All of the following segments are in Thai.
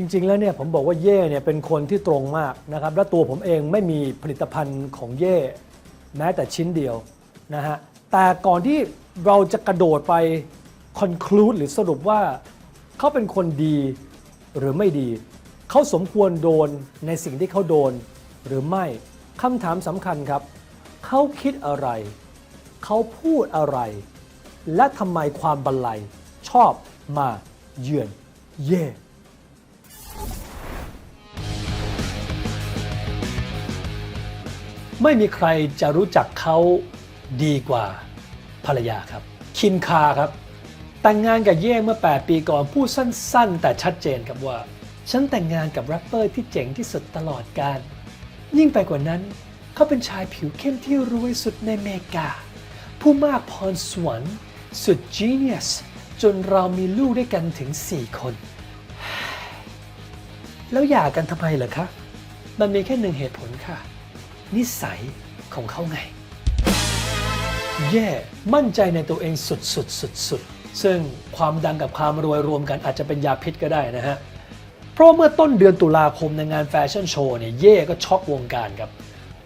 จริง ๆ แล้วเนี่ยผมบอกว่าเย่เนี่ยเป็นคนที่ตรงมากนะครับ และตัวผมเองไม่มีผลิตภัณฑ์ของเย่แม้แต่ชิ้นเดียวนะฮะ แต่ก่อนที่เราจะกระโดดไป conclude หรือสรุปว่าเขาเป็นคนดีหรือไม่ดี เขาสมควรโดนในสิ่งที่เขาโดนหรือไม่คำถามสำคัญครับ เขาคิดอะไร เขาพูดอะไร และทำไมความบันไลชอบมาเยือนเย่ ไม่มีใครจะรู้จักเขาดีกว่าภรรยาครับ คินคาครับ แต่งงานกับเย่เมื่อ 8 ปีก่อนพูดสั้น ๆ แต่ชัดเจนครับว่า ฉันแต่งงานกับแรปเปอร์ที่เจ๋งที่สุดตลอดกาลยิ่งไปกว่านั้น เขาเป็นชายผิวเข้มที่รวยสุดในเมกา ผู้มากพรสวรรค์สุด genius จนเรามีลูกด้วยกันถึง 4 คน แล้วหย่ากันทำไมเหรอคะ มันมีแค่หนึ่งเหตุผลค่ะ นิสัยของเขาไง แย่มั่นใจในตัวเองสุดสุดสุดสุดๆซึ่งความดังกับความรวยรวมกันอาจจะเป็นยาพิษก็ได้นะฮะ เพราะเมื่อต้นเดือนตุลาคมในงานแฟชั่นโชว์เนี่ยเย่ก็ช็อกวงการครับ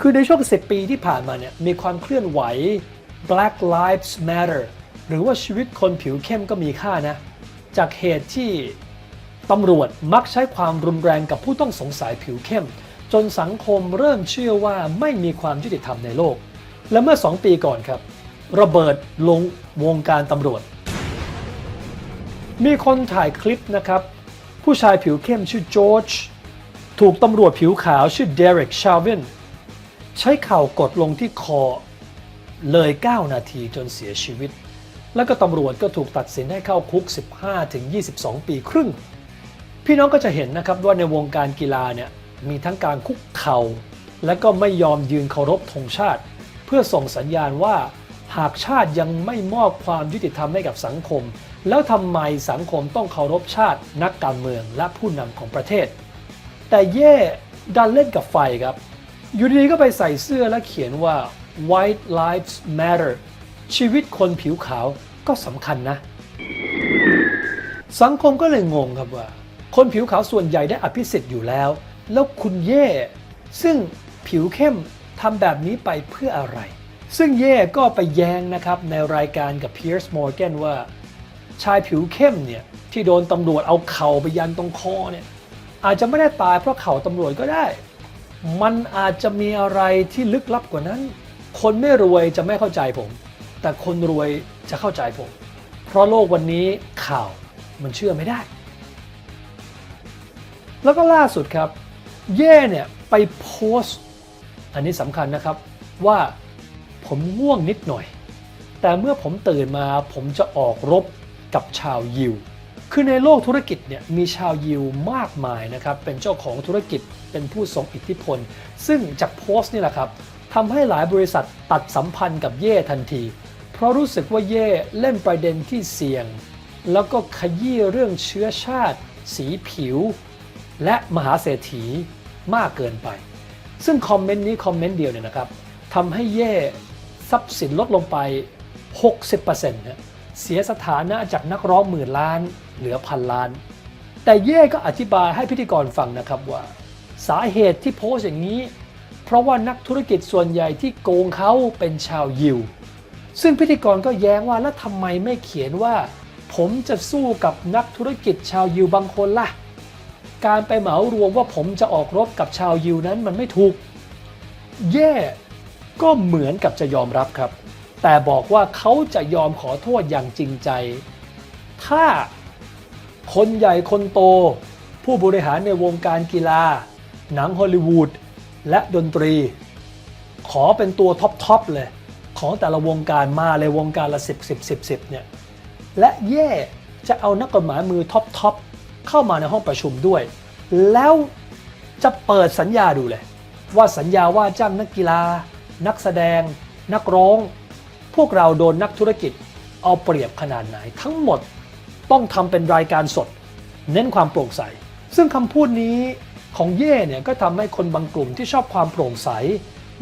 คือในช่วง 10 ปีที่ผ่านมาเนี่ยมีความเคลื่อนไหว Black Lives Matter หรือว่าชีวิตคนผิวเข้มก็มีค่านะ จากเหตุที่ตำรวจมักใช้ความรุนแรงกับผู้ต้องสงสัยผิวเข้ม จนสังคมเริ่มเชื่อว่าไม่มีความยุติธรรมในโลก และเมื่อ 2 ปีก่อนครับ ระเบิดลงวงการตำรวจ มีคนถ่ายคลิปนะครับ ผู้ชายผิวเข้มชื่อจอร์จถูกตำรวจผิวขาวชื่อเดริกชาวินใช้เข่ากดลงที่คอ เลย 9 นาทีจนเสียชีวิต แล้วก็ตำรวจก็ถูกตัดสินให้เข้าคุก 15-22 ปีครึ่ง พี่น้องก็จะเห็นนะครับว่าในวงการกีฬาเนี่ย มีทั้งการคุกเข่าและก็ไม่ยอมยืนเคารพธงชาติ เพื่อส่งสัญญาณว่า หากชาติยังไม่มอบความยุติธรรมให้กับสังคม แล้วทำไมสังคมต้องเคารพชาติ นักการเมืองและผู้นำของประเทศ แต่เย่ดันเล่นกับไฟครับ อยู่ดีก็ไปใส่เสื้อและเขียนว่า white lives matter ชีวิตคนผิวขาวก็สำคัญนะ สังคมก็เลยงงครับว่า คนผิวขาวส่วนใหญ่ได้อภิสิทธิ์อยู่แล้ว แล้วคุณเย่ ซึ่งผิวเข้มทำแบบนี้ไปเพื่ออะไร ซึ่งเย่ก็ไปแย้งนะครับในรายการกับ Piers Morgan ว่า ชายผิวเข้มเนี่ย ที่โดนตำรวจเอาเข่าไปยันตรงคอเนี่ย อาจจะไม่ได้ตายเพราะเข่าตำรวจก็ได้ มันอาจจะมีอะไรที่ลึกลับกว่านั้น คนไม่รวยจะไม่เข้าใจผม แต่คนรวยจะเข้าใจผม เพราะโลกวันนี้ข่าวมันเชื่อไม่ได้ แล้วก็ล่าสุดครับ เย่เนี่ยไปโพสต์ อันนี้สำคัญนะครับว่าผมง่วงนิดหน่อย แต่เมื่อผมตื่นมาผมจะออกรบกับชาวยิว คือในโลกธุรกิจเนี่ยมีชาวยิวมากมายนะครับ เป็นเจ้าของธุรกิจเป็นผู้ทรงอิทธิพล ซึ่งจากโพสต์นี่แหละครับทำให้หลายบริษัทตัดสัมพันธ์กับเย่ทันที เพราะรู้สึกว่าเย่เล่นประเด็นที่เสี่ยง แล้วก็ขยี้เรื่องเชื้อชาติ สีผิว และมหาเศรษฐีมากเกินไป ซึ่งคอมเมนต์นี้คอมเมนต์เดียวเนี่ยนะครับทำให้เย่ทรัพย์สินลดลงไป 60%นะเสียสถานะจากนักร้องหมื่นล้านเหลือพันล้าน แต่เย่ก็อธิบายให้พิธีกรฟังนะครับว่า สาเหตุที่โพสต์อย่างนี้ เพราะว่านักธุรกิจส่วนใหญ่ที่โกงเขาเป็นชาวยิว ซึ่งพิธีกรก็แย้งว่าแล้วทำไมไม่เขียนว่า ผมจะสู้กับนักธุรกิจชาวยิวบางคนล่ะ การไปเหมารวมว่าผมจะออกรบกับชาวยิวนั้นมันไม่ถูก แย่ก็เหมือนกับจะยอมรับครับ แต่บอกว่าเขาจะยอมขอโทษอย่างจริงใจ ถ้าคนใหญ่คนโต ผู้บริหารในวงการกีฬา หนังฮอลลีวูดและดนตรี ขอเป็นตัวท็อปๆเลย ของแต่ละวงการมาเลยวงการละ 10 10 10 10เนี่ยและแย่จะเอานักกฎหมายมือท็อปๆเข้ามาในห้องประชุมด้วย แล้วจะเปิดสัญญาดูเลย ว่าสัญญาว่าจ้างนักกีฬา นักแสดง นักร้อง พวกเราโดนนักธุรกิจเอาเปรียบขนาดไหน ทั้งหมดต้องทำเป็นรายการสด เน้นความโปร่งใส ซึ่งคำพูดนี้ของเย่เนี่ยก็ทำให้คนบางกลุ่มที่ชอบความโปร่งใส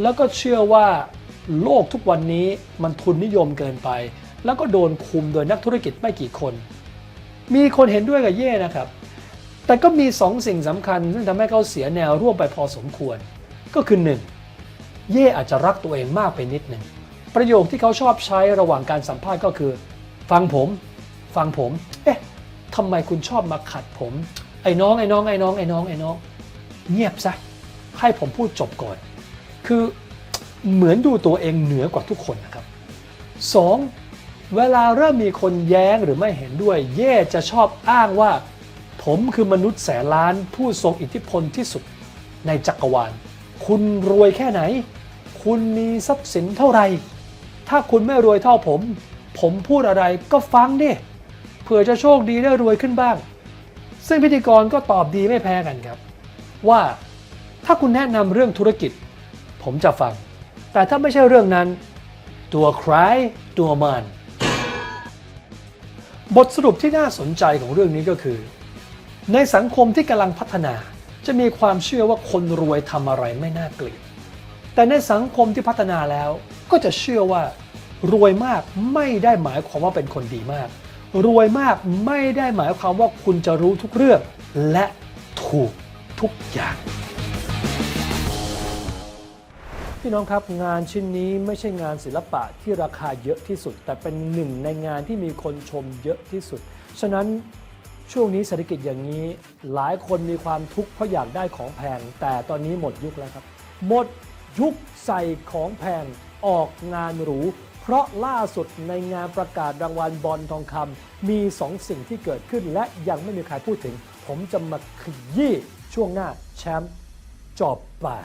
แล้วก็เชื่อว่าโลกทุกวันนี้มันทุนนิยมเกินไป แล้วก็โดนคุมโดยนักธุรกิจไม่กี่คน มีคนเห็นด้วยกับเย่นะครับ แต่ก็มีสองสิ่งสำคัญซึ่งทำให้เขาเสียแนวร่วมไปพอสมควร ก็คือหนึ่งเย่อาจจะรักตัวเองมากไปนิดหนึ่ง ประโยคที่เขาชอบใช้ระหว่างการสัมภาษณ์ก็คือ ฟังผม ฟังผม เอ๊ะทำไมคุณชอบมาขัดผม ไอ้น้องไอ้น้องไอ้น้องไอ้น้องไอ้น้อง เงียบซะ ให้ผมพูดจบก่อน คือเหมือนดูตัวเองเหนือกว่าทุกคนนะครับ 2. เวลาเริ่มมีคนแย้งหรือไม่เห็นด้วย เย่จะชอบอ้างว่า ผมคือมนุษย์แสนล้านผู้ทรงอิทธิพลที่สุดในจักรวาล คุณรวยแค่ไหน คุณมีทรัพย์สินเท่าไหร่ ถ้าคุณไม่รวยเท่าผม ผมพูดอะไรก็ฟังดิเผื่อจะโชคดีได้รวยขึ้นบ้าง ซึ่งพิธีกรก็ตอบดีไม่แพ้กันครับ ว่าถ้าคุณแนะนำเรื่องธุรกิจ ผมจะฟัง แต่ถ้าไม่ใช่เรื่องนั้น ตัวใครตัวมันบทสรุปที่น่าสนใจของเรื่องนี้ก็คือ ในสังคมที่กำลังพัฒนา จะมีความเชื่อว่าคนรวยทำอะไรไม่น่าเกลียด แต่ในสังคมที่พัฒนาแล้ว ก็จะเชื่อว่ารวยมากไม่ได้หมายความว่าเป็นคนดีมาก รวยมากไม่ได้หมายความว่าคุณจะรู้ทุกเรื่อง และถูกทุกอย่าง พี่น้องครับงานชิ้นนี้ไม่ใช่งานศิลปะที่ราคาเยอะที่สุด แต่เป็นหนึ่งในงานที่มีคนชมเยอะที่สุด ฉะนั้น ช่วงนี้เศรษฐกิจอย่างนี้หลายคนมีความทุกข์เพราะอยากได้ของแพง แต่ตอนนี้หมดยุคแล้วครับ หมดยุคใส่ของแพงออกงานหรู เพราะล่าสุดในงานประกาศรางวัลบอลทองคำมีสองสิ่งที่เกิดขึ้นและยังไม่มีใครพูดถึง ผมจะมาขยี้ช่วงหน้าแชมป์จอบป่า